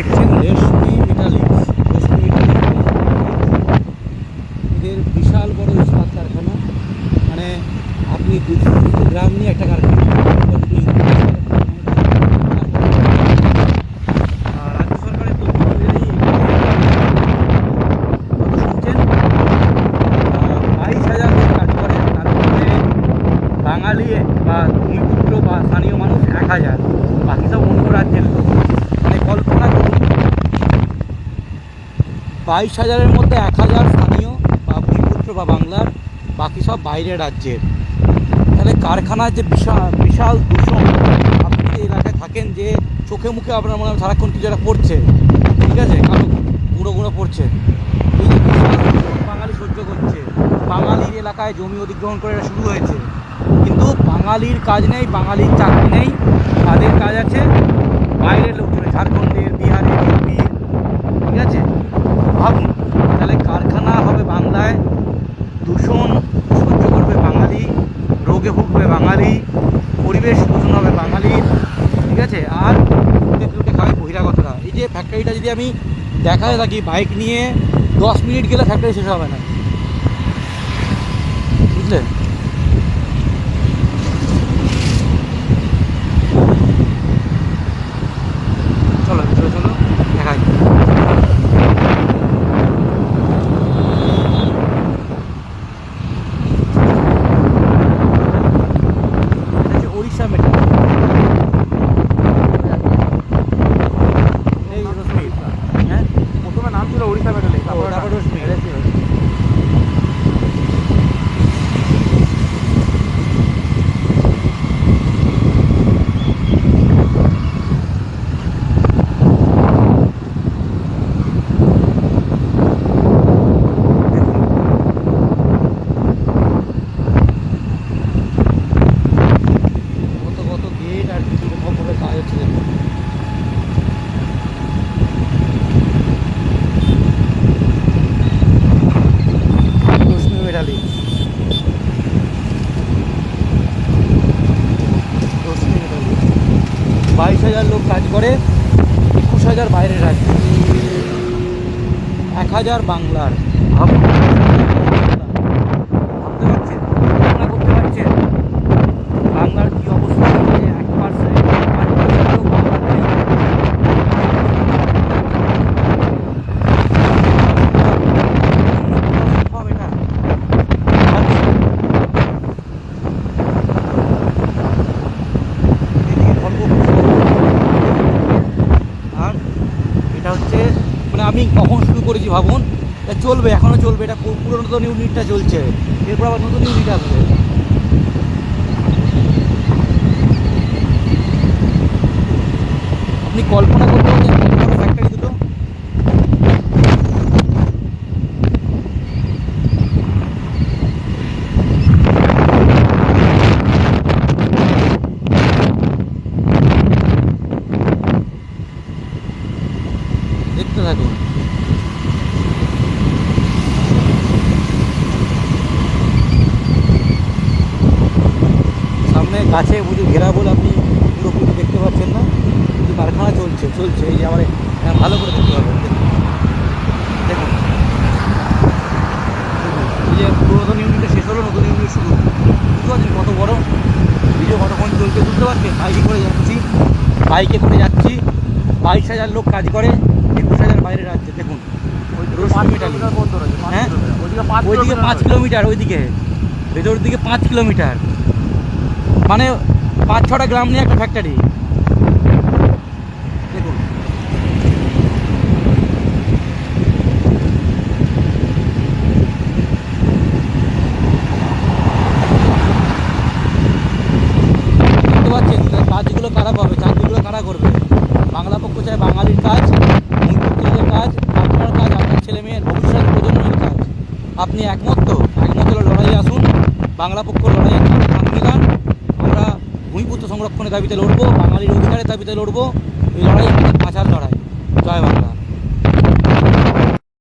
দেখছেন রেশমি মেটালিক্স রেশমি মেটালিক্স এদের বিশাল বড় ইস্পাত কারখানা। মানে আপনি গ্রাম নিয়ে একটা কারখানা বা ভূমিপুত্র বা স্থানীয় মানুষ এক হাজার। বাকি সব অন্য রাজ্যের লোক। মানে কল্পনা বাইশ হাজারের মধ্যে এক হাজার স্থানীয় বা ভূমিপুত্র বা বাংলার, বাকি সব বাইরের রাজ্যের। তাহলে কারখানার যে বিশাল বিশাল দূষণ, আপনি যে এলাকায় থাকেন যে চোখে মুখে আপনার মনে হয় সারাক্ষণ কিছু একটা পড়ছে, ঠিক আছে? কারও গুঁড়ো গুঁড়ো পড়ছে। এই যে বাঙালি সহ্য করছে। বাঙালির এলাকায় জমি অধিগ্রহণ করে শুরু হয়েছে। কিন্তু বাঙালির কাজ নেই, বাঙালির চাকরি নেই। তাদের কাজ আছে বাইরের লোকজনের, ঝাড়খণ্ডের, বিহারের ইউপির ঠিক আছে ভাবুন তাহলে কারখানা হবে বাংলায় দূষণ সহ্য করবে বাঙালি রোগে ভুগবে বাঙালি পরিবেশ দূষণ হবে বাঙালির ঠিক আছে? আর লুটে খাবে বহিরাগতরা? এই যে ফ্যাক্টরিটা যদি আমি দেখাতে থাকি বাইক নিয়ে, দশ মিনিট গেলে ফ্যাক্টরি শেষ হবে না। বুঝলে চলো ভিতরে চলো দেখাই এটা হচ্ছে উড়িষ্যা মেটাল এই রশ্মি হ্যাঁ প্রথমে নাম ছিল উড়িষ্যা মেডেল তারপর রশ্মি। কত কত গেট আর কি রকম ভাবে কাজ হচ্ছে দেখুন। রশ্মি মেটালি রশ্মি মেটালি বাইশ হাজার লোক কাজ করে একুশ হাজার বাইরের রাজ্য। এক হাজার বাংলার ভাবুন ভাবতে পারছেন কল্পনা করতে পারছেন বাংলার কি অবস্থা যে এক পার্সেন্ট পাঁচ পার্সেন্ট লোক বাংলার নেই সম্ভব এটা এদিকে খড়গপুর আর এটা হচ্ছে আমি কখন শুরু করেছি ভাবুন? চলবে এখনও চলবে। এটা পুরনো তো ইউনিটটা চলছে। এরপর আবার নতুন ইউনিট আসবে। আপনি কল্পনা করতে পারছেন কত বড় ফ্যাক্টরি দুটো দেখতে থাকুন সামনে গাছে বুঝে ঘেরা বলে আপনি পুরোপুরি দেখতে পাচ্ছেন না। কিন্তু কারখানা চলছে চলছে। এই যে আমার ভালো করে দেখতে পাবেন। দেখুন। যে শেষ হলো, নতুন ইউনিট শুরু। বুঝতে কত বড়? ভিডিও কতক্ষণ চলছে বুঝতে পারছেন? বাইকে করে যাচ্ছি। বাইকে করে যাচ্ছি। বাইশ হাজার লোক কাজ করে। বাইরে রাজ্যে দেখুন। হ্যাঁ? ওইদিকে পাঁচ কিলোমিটার ওইদিকে। ভেতর দিকে পাঁচ কিলোমিটার। মানে পাঁচ ছটা গ্রাম নিয়ে একটা ফ্যাক্টরি দেখুন। দেখতে পাচ্ছেন কাজগুলো কারা পাবে চাকরিগুলো কারা করবে? বাংলা পক্ষ চায় বাঙালির কাজ। কাজ, আপনার কাজ, আপনার ছেলে মেয়ের ভবিষ্যৎ প্রজন্মের কাজ। আপনি একমত তো? একমত হলে লড়াইয়ে আসুন। বাংলা পক্ষ লড়াইয়ে সংবিধান আমরা ভূমিপুত্র সংরক্ষণের দাবিতে লড়বো, বাঙালির অধিকারের দাবিতে লড়বো। এই লড়াই আমাদের বাঁচার লড়াই। জয় বাংলা।